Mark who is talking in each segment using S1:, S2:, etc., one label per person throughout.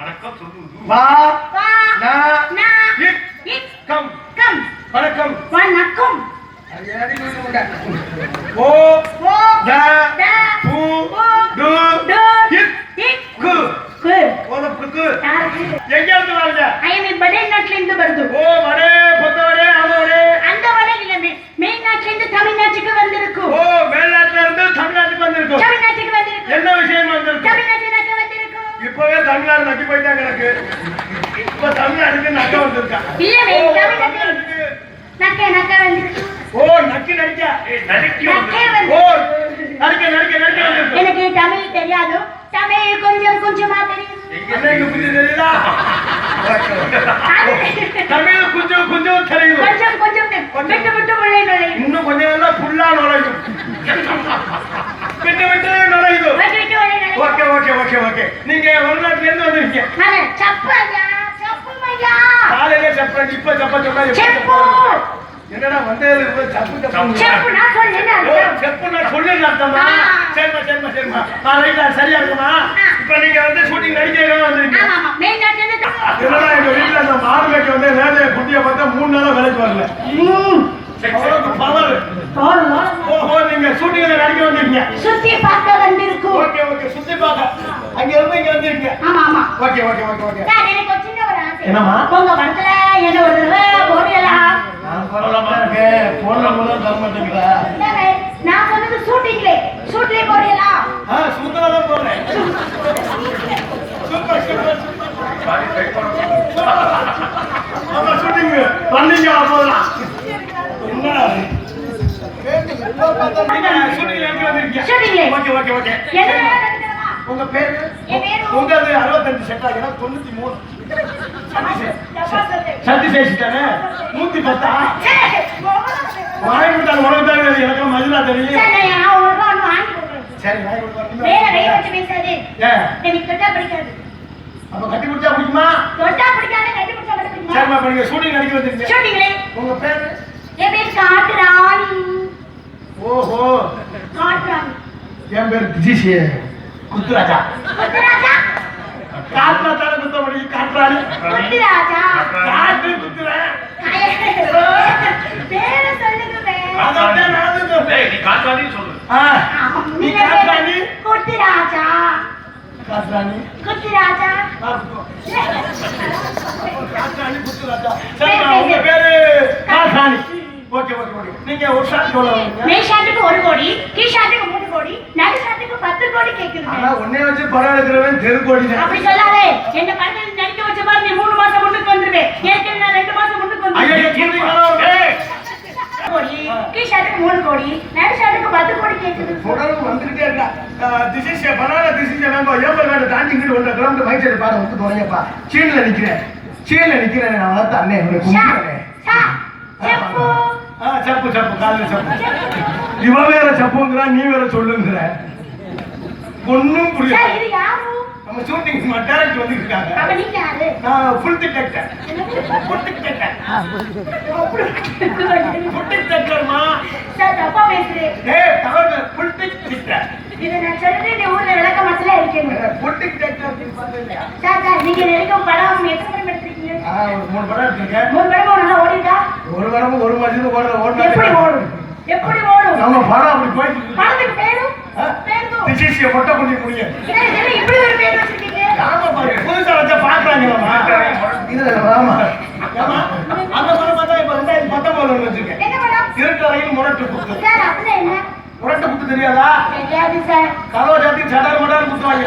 S1: வணக்கம் சொல்லுவது
S2: வா நா
S3: நா
S2: இக்
S3: இக்
S2: கம்.
S3: கம்.
S2: வணக்கம்.
S3: வணக்கம்.
S2: அது ஏடி நீங்க உண்ட. ஓ
S3: ஓ
S2: த
S3: த
S2: பூ
S3: பூ
S2: டு
S3: டு
S2: இக்
S3: இக்
S2: கு.
S3: கு.
S2: ஓதப்புக்கு
S3: யாருக்கு?
S2: எங்க இருந்து வரல
S3: ஐ எம் படே நாட்டுல இருந்து வருது.
S2: ஓ வடே பொத்த வடே ஆம வடே
S3: அந்த வடை இல்ல மெயின் நாட்டுல இருந்து தமிழ்நாட்டுக்கு வந்திருக்கும்
S2: ஓ மேல்நாட்டுல இருந்து தமிழ்நாட்டுக்கு வந்திருக்கோம்
S3: தமிழ்நாட்டுக்கு வந்திருக்கும்
S2: என்ன விஷயம் வந்திருக்கும்
S3: தமிழ்நாட்டுக்கு வந்திருக்கும்
S2: இப்பவே தமிழ்நாடு நக்கி போயிட்டாங்க எனக்கு இப்ப தமிழ்நாட்டுக்கு நக்க வந்திருக்கா
S3: இல்ல,
S2: ஓ,
S3: வே- தமிழ்நாட்டுக்கு-
S2: தமிழ்நாட்டுக்கு
S3: நக்க நக்க வந்திருக்கும்
S2: ஓ நக்கி நடிக்க
S1: ஏய், நறுக்கி
S3: நக்கே
S1: வந்து
S2: ஓ
S3: வந்து
S2: நடிக்க நடிக்க நடிக்க வந்திருக்கும்
S3: எனக்கு தமிழ் தெரியாது தமிழ் கொஞ்சம் கொஞ்சமா தெரியும்
S2: என்ன இங்க புரிஞ்சு தெரியுதா
S3: அது
S2: தமிழ் கொஞ்சம் கொஞ்சம் தெரியும்
S3: கொஞ்சம் கொஞ்சம் விட்டு விட்டு உள்ளே நுழையும்
S2: இன்னும் கொஞ்சம் நல்லா புல்லா நுழையும் விட்டு விட்டு நுழையுது
S3: விட்டு விட்டு உள்ளே நுழையும்
S2: ஓகே ஓகே ஓகே ஓகே நீங்க வெளிநாட்டுல இருந்து வந்திருக்கீங்க
S3: அட, சப்பு ஐயா சப்பு ஐயா
S2: காலையில செப்ப இப்ப செப்ப சொன்னா எப்படி
S3: செப்பு
S2: செப்ப? என்னடா வந்ததுல இருந்து சப்பு சப்பு
S3: செப்பு. நான் சொன்னேன்
S2: செப்பு நான் சொல்லுங்க அர்த்தமா?
S3: ஆ.
S2: சரிம்மா சரிம்மா சரிம்மா. ஆ ரைட்டா சரியா இருக்குமா. இப்ப நீங்க வந்து ஷூட்டிங் நடிக்கிறீங்க வந்திருக்கீங்க?
S3: ஆமா மெயின் இருந்து
S2: என்னடா எங்க வீட்டுல அந்த மார்க்கெட் வந்து வேலையை குட்டியை பார்த்தா மூணு நாளா வேலைக்கு வரல. அவ்வளவு பவர் ஓஹோ நீங்க ஷூட்டிங்ல நடிக்க வந்திருக்கீங்க.
S3: சுத்தி பார்க்க வந்திருக்கும்
S2: ஓகே ஓகே. சுத்தி பார்க்க அங்க இருந்து இங்க வந்திருக்கீங்க.
S3: ஆமா ஆமா.
S2: Okay okay okay okay.
S3: Sir எனக்கு ஒரு சின்ன ஒரு ஆசை.
S2: என்னம்மா?
S3: உங்க படத்துல என்ன ஒரு தடவை
S2: தர மாட்டேங்கிறா
S3: இல்லவே, நான் சொன்னது ஷூட்டிங்லே ஷூட்லே போடலாம்
S2: ஆ சுத்தமா தான் போறேன் சூப்பர் சூப்பர் ஆமா ஷூட்டிங் ரன்னிங் ஓகே ஓகே
S3: என்ன?
S2: உங்க பேரு?
S3: என் பேரு?
S2: உங்களது அறுபத்தஞ்சு செட் ஆகினா தொண்ணூத்தி மூணு. சத்தி சேஷிட்டானே நூத்தி பத்தா. வாங்கி கொடுத்தாங்க உனக்கு தான் எனக்கு மதுரா தெரியும்
S3: சரி.
S2: அப்ப கட்டி பிடிச்சா பிடிக்குமா
S3: தொட்டா பிடிக்காது, கட்டி மட்டும் பிடிக்குமா?
S2: சரிம்மா இப்ப நீங்க ஷூட்டிங் நடிக்க வந்திருக்கீங்க
S3: ஷூட்டிங்லே.
S2: உங்க பேரு
S3: என் பேர் காட்டுராணி.
S2: ஓஹோ
S3: காட்டுராணி.
S2: என் பேர் ஜிசி குத்துராஜா தானே குத்த முடியும் காட்டுறாரு
S3: முத்துராஜா.
S2: காட்டு குத்துறேன்
S3: பேரை சொல்லுங்க.
S2: அதான் நான்.
S1: ஏய், நீ காத்தாடி சொல்லு.
S2: நீ காட்டுறாணி
S3: குத்துராஜா.
S2: காட்டுறாணி
S3: குத்துராஜா.
S2: காட்டுறாணி குத்துராஜா. சரிம்மா உங்க பேரு? காட்டுறாணி ஓகே ஓகே ஓகே. நீங்க ஒரு ஷாட் சொல்ல வரீங்க
S3: மேல் ஷாட்டுக்கு ஒரு கோடி கீழ் ஷாட்டுக்கு மூணு கோடி நடு ஷாட்டுக்கு பத்து கோடி கேக்குதுங்க.
S2: ஆனா உன்னைய வச்சு படம் எடுக்கிறவன் தெருக்கோடி தான்
S3: அப்படி சொல்லாதே. என்ன படத்தில் நடிக்க வச்ச பாரு நீ மூணு மாசம் வந்துருவேன் ஏற்கனவே நான் ரெண்டு மாசம் முன்னுக்கு
S2: ஐயோ
S3: வந்துருவேன்
S2: சொல்றீங்களா ஏய்
S3: கோடி கீழ் ஷாட்டுக்கு மூணு கோடி நடு ஷாட்டுக்கு பத்து கோடி கேக்குது.
S2: தொடர்ந்து வந்துகிட்டே இருக்கா? This is banana this is வேம்போ apple card தாண்டி இங்கிட்டு ஒன்றரை கிலோமீட்டர் மைக் சைடு பாரு வந்து சீன்ல சீன்ல நான் வளர்த்த கும்பிடுறேன்.
S3: ஷா, செப்பு.
S2: சப்பு காலைல சப்பு. இவன் வேற சப்புங்கிறான் நீ வேற சொல்லுங்கிற. ஒன்னும் புரியல. நம்ம ஷூட்டிங் டேரக்ட் வந்து இருக்காங்க
S3: அப்ப நீங்க யாரு?
S2: நான் full ticket full ticket full
S3: sir தப்பா பேசுறேன்
S2: ஏய் தவறு ஃபுல் டிக்கெட்
S3: இதை நான் சொல்லிட்டு இந்த ஊர்ல விளக்க மாத்தல இருக்கேன்
S2: ஃபுல் டிக்கெட் அப்படின்னு பார்த்தீங்க
S3: சார் சார் நீங்க நடிக்கும் படம் எத்தனை படம் எடுத்திருக்கீங்க.
S2: ஆ ஒரு மூணு படம் எடுத்துருக்கேன்.
S3: மூணு படம் நல்லா ஓடிட்டா?
S2: ஒரு படமும் ஒரு மதியம் ஓடுற
S3: எப்படி ஓடும்? எப்படி ஓடும்?
S2: நம்ம படம் அப்படி போயிட்டு இருக்கு.
S3: படத்துக்கு பேரும்
S2: ஆ? திசைசிய மொட்டை பண்ணி முடியும் ஆமா பாரு புதுசா வச்சா பாக்குறாங்க ஆமா ஆமா அந்த படம் பார்த்தா இப்ப ரெண்டாயிரத்தி பத்தொன்பதுல ஒண்ணு வச்சிருக்கேன். இருட்டறையில் முரட்டு குத்து
S3: சார் அப்படின்னா என்ன?
S2: முரட்டு குத்து தெரியாதா?
S3: தெரியாது சார்.
S2: கதவை சாத்தி சடர் மடர் குத்துவாங்க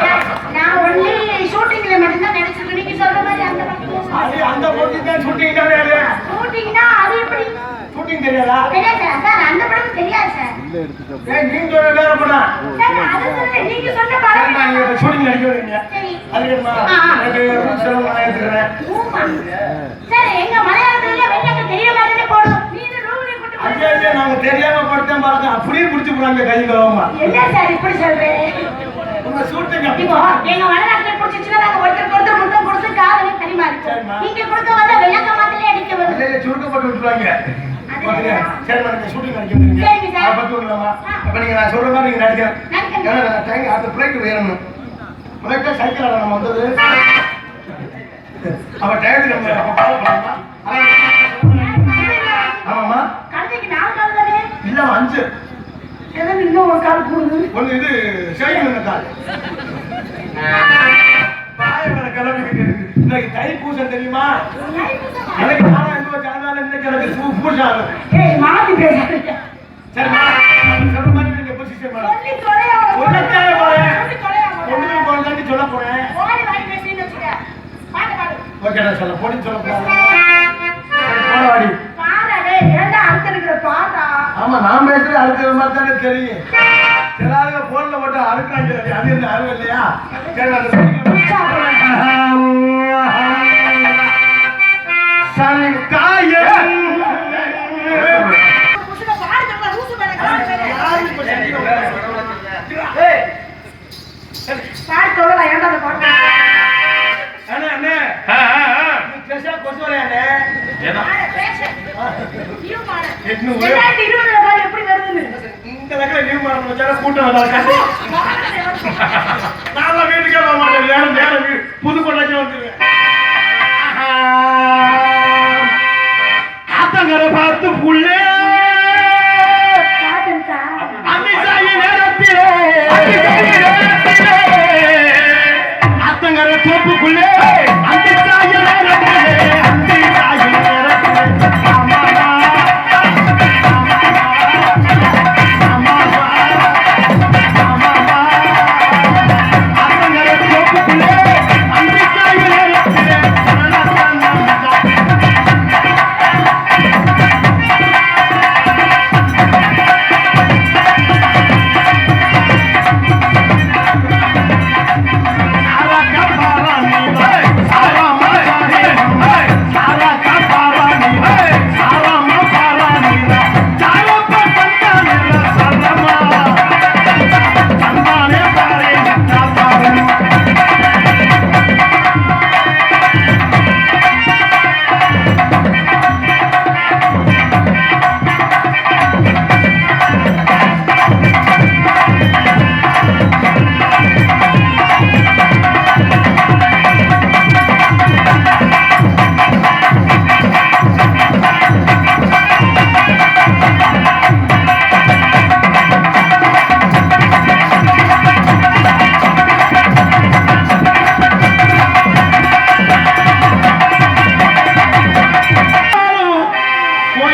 S3: சார், நான் ஒன்லி ஷூட்டிங்ல மட்டும்தான் நடிச்சிருக்கேன். நீங்க சொல்ற மாதிரி அந்த
S2: அது
S3: படத்துல
S2: அந்த போட்டி தான் ஷூட்டிங் தான் வேறு
S3: ஷூட்டிங்னா அது எப்படி?
S2: ஷூட்டிங் தெரியாதா?
S3: தெரியாது சார். சார் அந்த படம் தெரியாது சார்.
S2: ஏய் நீங்க ஒரு வேற படம்
S3: சார் அது சொல்றேன் நீங்க சொன்ன
S2: சரிம்மா நீங்க
S3: படம்
S2: ஷூட்டிங் நடிக்க வரீங்க
S3: சரி.
S2: அதுக்குமா
S3: ஆ, ஆ.
S2: எனக்கு ரூல்ஸ் எல்லாம் நான் ஏத்துக்கிறேன்
S3: ஊமா. சார் எங்க மலையாளத்துல வெள்ளாக்க தெரிய மாதிரி போடும் நீ இந்த ரூம்ல கொண்டு போய்
S2: ஐயா ஐயா நாங்க தெரியாம படுத்தேன் பாருங்க. அப்படியே குடிச்சு போறாங்க கை கலவமா
S3: என்ன சார் இப்படி சொல்றேன்
S2: உங்க ஷூட்டிங்
S3: எங்க மலையாளத்துல பிடிச்சிச்சுன்னா நாங்க ஒருத்தர் முத்தம் கொடுத்து காதலே. நீங்க கொடுக்க வந்தா வெள்ளாக்க மாதிரி அடிக்க
S2: ஷூட்டிங் நடிக்கிறீங்க
S3: சரிங்க சார்.
S2: அதை பத்தி விடலாமா
S3: ஆ.
S2: அப்ப நீங்க நான் சொல்ற மாதிரி நீங்க நடிக்கிறேன். ஏன்னா டைம் அடுத்த ஃப்ளைட் வேணும்னு ஃப்ளைட்டாக சைக்கிள் நம்ம வந்தது. அவ டயர்டு அப்போ ஃபாலோ பண்ணணுமா? ஆமாம்மா. இல்லைம்மா அஞ்சு.
S3: இன்னும் ஒரு கால் கூடுது.
S2: ஒன்று இது சேவை கால். இன்னைக்கு தை பூசம் தெரியுமா? எனக்கு நானும் இன்னும் ஜனநாள் இன்னைக்கு எனக்கு பூ பூசாது சரி. வேற
S3: சொல்ல. போடி
S2: சொல்ல
S3: போனாடி
S2: ஆமா நான் பேசுறது அடுத்த மாதிரி தானே தெரியும். எல்லாருமே போன்ல போட்டு அறுக்கிறாங்க அது என்ன அறுவை இல்லையா? சரி காயே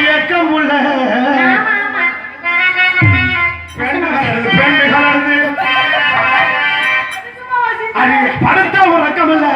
S2: இயக்கம் உள்ள படுத்த உறக்கம் இல்லை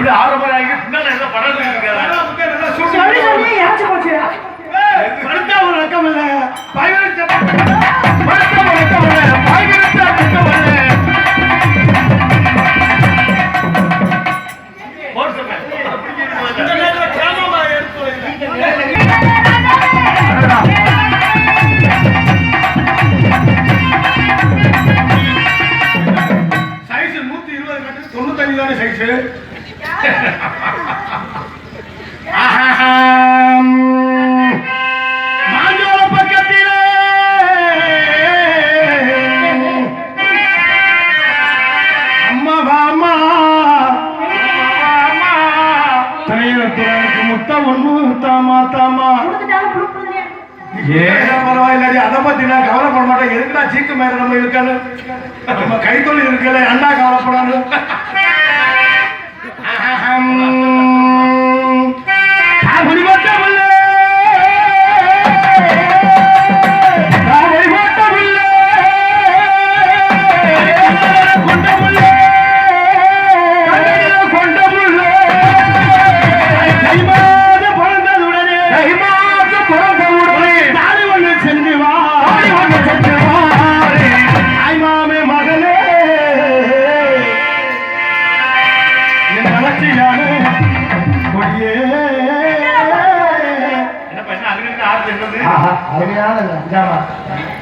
S1: அப்படியே ஆரம்பம் ஆகி பின்னால ஏதோ படம்
S3: இருக்காங்க. மாத்தாமா
S2: ஏன் பரவாயில்லடி அதை பத்தி நான் கவலைப்பட மாட்டேன். எதுக்கு சீக்கு மேல நம்ம இருக்காது நம்ம கைத்தொழில் இருக்கல அண்ணா கவலைப்படாது 这样吧。